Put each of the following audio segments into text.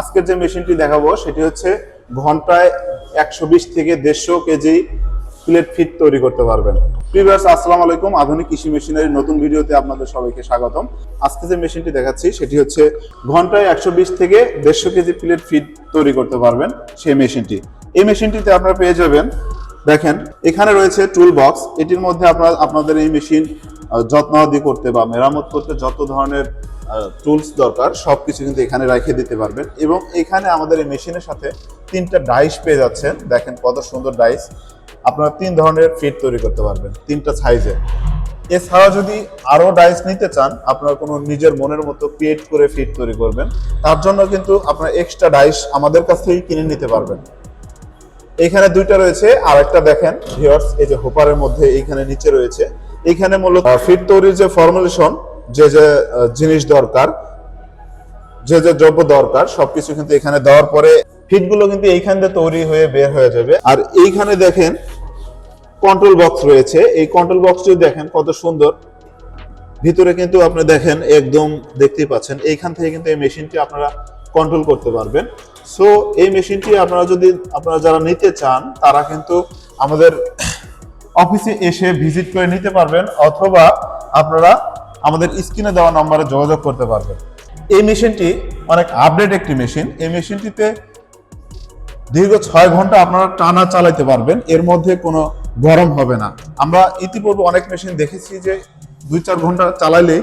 আজকের যে মেশিনটি দেখাবো, সেটি হচ্ছে ঘন্টায় একশো বিশ থেকে দেড়শো কেজি প্লেট ফিট তৈরি করতে পারবেন। প্রিভিয়াস আসসালামু আলাইকুম। আধুনিক কৃষি মেশিনারি নতুন ভিডিওতে আপনাদের সবাইকে স্বাগতম। আজকে যে মেশিনটি দেখাচ্ছি, সেটি হচ্ছে ঘন্টায় একশো বিশ থেকে দেড়শো কেজি প্লেট ফিট তৈরি করতে পারবেন সেই মেশিনটি। এই মেশিনটিতে আপনারা পেয়ে যাবেন, দেখেন, এখানে রয়েছে টুল বক্স এটির মধ্যে আপনারা, আপনাদের এই মেশিন যত্নাদি করতে বা মেরামত করতে যত ধরনের টুলস দরকার, সবকিছু কিন্তু এখানে রেখে দিতে পারবেন। এবং এখানে আমাদের এই মেশিনের সাথে তিনটা ডাইস পেয়ে যাচ্ছেন। দেখেন কত সুন্দর ডাইস আপনারা তিন ধরনের ফিট তৈরি করতে পারবেন, তিনটা সাইজে এছাড়া যদি আরও ডাইস নিতে চান, আপনারা কোনো নিজের মনের মতো ক্রিয়েট করে ফিট তৈরি করবেন। তার জন্য কিন্তু আপনার এক্সট্রা ডাইস আমাদের কাছ থেকেই কিনে নিতে পারবেন। এখানে দুইটা রয়েছে আর একটা দেখেন ভিউয়ার্স এই যে হোপারের মধ্যে এইখানে নিচে রয়েছে। এইখানে মূলত ফিট তৈরির যে ফর্মুলেশন যে যে জিনিস দরকার, যে যে দ্রব্য দরকার, সবকিছু কিন্তু এখানে দেওয়ার পরে ফিটগুলো কিন্তু এইখান দিয়ে তৈরি হয়ে বের হয়ে যাবে। আর এইখানে দেখেন কন্ট্রোল বক্স রয়েছে। এই কন্ট্রোল বক্সটিও দেখেন কত সুন্দর। ভিতরে কিন্তু আপনি দেখেন একদম দেখতেই পাচ্ছেন, এইখান থেকে কিন্তু এই মেশিনটি আপনারা কন্ট্রোল করতে পারবেন। সো এই মেশিনটি আপনারা যদি, আপনারা যারা নিতে চান, তারা কিন্তু আমাদের অফিসে এসে ভিজিট করে নিতে পারবেন, অথবা আপনারা আমাদের স্ক্রিনে দেওয়া নম্বরে যোগাযোগ করতে পারবেন এই মেশিনটি অনেক আপডেট একটি মেশিন। এই মেশিনটিতে দীর্ঘ ছয় ঘণ্টা আপনারা টানা চালাতে পারবেন। এর মধ্যে কোনো গরম হবে না। আমরা ইতিপূর্বে অনেক মেশিন দেখেছি যে দুই চার ঘণ্টা চালাইলে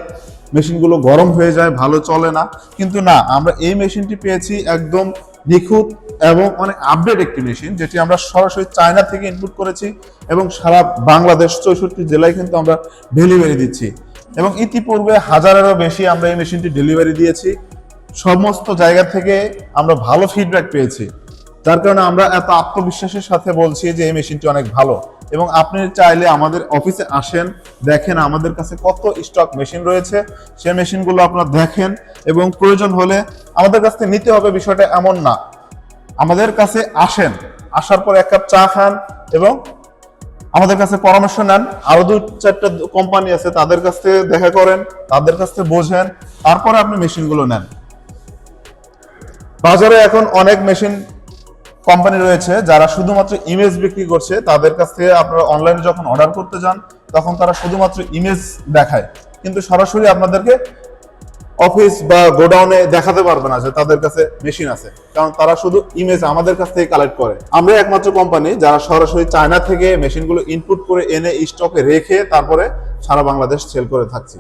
মেশিনগুলো গরম হয়ে যায়, ভালো চলে না। কিন্তু না, আমরা এই মেশিনটি পেয়েছি একদম নিখুঁত এবং অনেক আপডেট একটি মেশিন, যেটি আমরা সরাসরি চায়না থেকে ইনপুট করেছি এবং সারা বাংলাদেশ চৌষট্টি জেলায় কিন্তু আমরা ডেলিভারি দিচ্ছি। এবং ইতিপূর্বে হাজারেরও বেশি আমরা এই মেশিনটি ডেলিভারি দিয়েছি। সমস্ত জায়গা থেকে আমরা ভালো ফিডব্যাক পেয়েছি। যার কারণে আমরা এত আত্মবিশ্বাসের সাথে বলছি যে এই মেশিনটি অনেক ভালো। এবং আপনি চাইলে আমাদের অফিসে আসেন, দেখেন আমাদের কাছে কত স্টক মেশিন রয়েছে। সেই মেশিনগুলো আপনারা দেখেন এবং প্রয়োজন হলে আমাদের কাছ থেকে নিতে হবে বিষয়টা এমন না। আমাদের কাছে আসেন, আসার পর এক কাপ চা খান এবং আমাদের কাছে পরামর্শ নেন। আরও দু চারটা কোম্পানি আছে, তাদের কাছ থেকে দেখা করেন, তাদের কাছ থেকে বোঝেন, তারপরে আপনি মেশিনগুলো নেন। বাজারে এখন অনেক মেশিন কোম্পানি রয়েছে, যারা শুধুমাত্র ইমেজ বিক্রি করছে, তাদের কাছ থেকে আপনারা অনলাইনে যখন অর্ডার করতে যান, তখন তারা শুধুমাত্র ইমেজ দেখায়। কিন্তু সরাসরি আপনাদেরকে অফিস বা গোডাউনে দেখাতে পারবে না যে তাদের কাছে মেশিন আছে। কারণ তারা শুধু ইমেজ আমাদের কাছ থেকে কালেক্ট করে। আমরা একমাত্র কোম্পানি যারা সরাসরি চায়না থেকে মেশিনগুলো ইনপুট করে এনে স্টকে রেখে তারপরে সারা বাংলাদেশ সেল করে থাকছি।